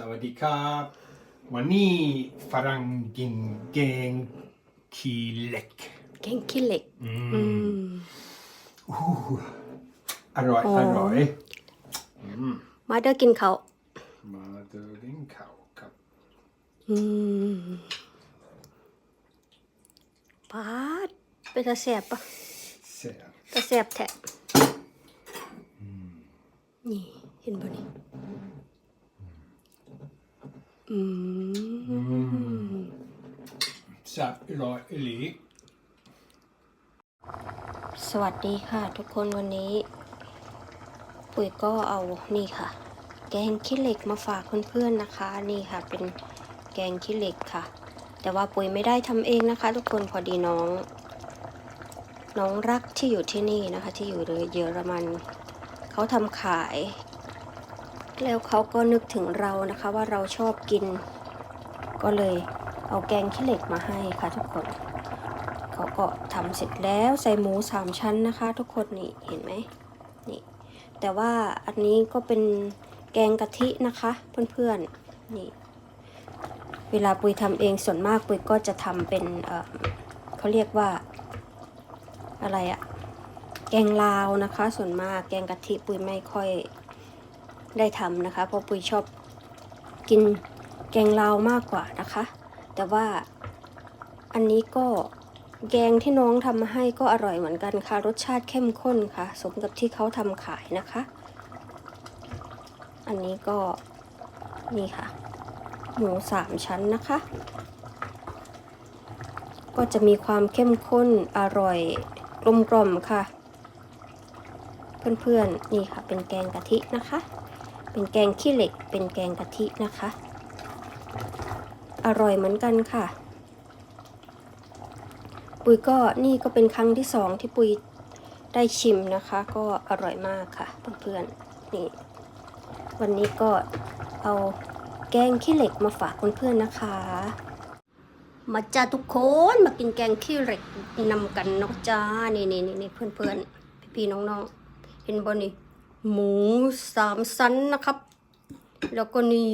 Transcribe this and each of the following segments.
สวัสดีครับ วันนี้ฝรั่งกินแกงขี้เหล็กแกงขี้เหล็กอือืมมอู้อร่อยอ๋อออร่อยมาเด้อกินเขาวมาเดินเขาครับอืมปาดเป็นตาแสบปะเสียตาแสบแทะนี่เห็นบ่นี่ อืมแซ่บอร่อยอีหลีสวัสดีค่ะ ทุกคนวันนี้ ปุ๋ยก็เอานี่ค่ะ แกงขี้เหล็กมาฝากเพื่อนๆนะคะ นี่ค่ะ เป็นแกงขี้เหล็กค่ะ แต่ว่าปุ๋ยไม่ได้ทำเองนะคะ ทุกคนพอดีน้อง น้องรักที่อยู่ที่นี่นะคะ ที่อยู่เยอรมันเขาทำขาย แล้วเขาก็นึกถึงเรานะคะว่าเราชอบกิน ก็เลยเอาแกงขี้เหล็กมาให้ค่ะทุกคนเขาก็ทำเสร็จแล้วใส่หมูสามชั้นนะคะ ทุกคนนี่เห็นไหมนี่แต่ว่าอันนี้ก็เป็นแกงกะทินะคะเพื่อนๆนี่เวลาปุยทำเองส่วนมากปุยก็จะทำเป็นเเขาเรียกว่าอะไรอะแกงลาวนะคะ ส่วนมากแกงกะทิปุยไม่ค่อย ได้ทำนะคะ เพราะปุยชอบกินแกงลาวมากกว่านะคะ แต่ว่าอันนี้ก็แกงที่น้องทำมาให้ก็อร่อยเหมือนกันค่ะ รสชาติเข้มข้นค่ะ สมกับที่เขาทำขายนะคะ อันนี้ก็นี่ค่ะ หมูสามชั้นนะคะ ก็จะมีความเข้มข้นอร่อยกลมกล่อมค่ะ เพื่อนๆ นี่ค่ะเป็นแกงกะทินะคะ เป็นแกงขี้เหล็ก เป็นแกงกะทินะคะ อร่อยเหมือนกันค่ะ ปุยก็นี่ก็เป็นครั้งที่สองที่ปุยได้ชิมนะคะ ก็อร่อยมากค่ะเพื่อนๆนี่ วันนี้ก็เอาแกงขี้เหล็กมาฝากเพื่อนๆนะคะ มาจ้าทุกคนมากินแกงขี้เหล็กนำกันนาะจ้านี่นี่นี่เพื่อนๆพี่ๆน้องๆเห็นบ่นี่ หมูสามชั้นนะครับ แล้วก็นี่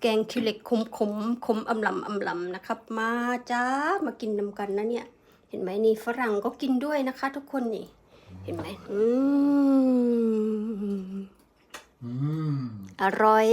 แกงขี้เหล็กขมขมขมอำลำอำลำนะครับ มาจ้ามากินนำกันนะเนี่ย เห็นไหมนี่ฝรั่งก็กินด้วยนะคะ ทุกคนนี่ เห็นไหมอืมอืมอร่อย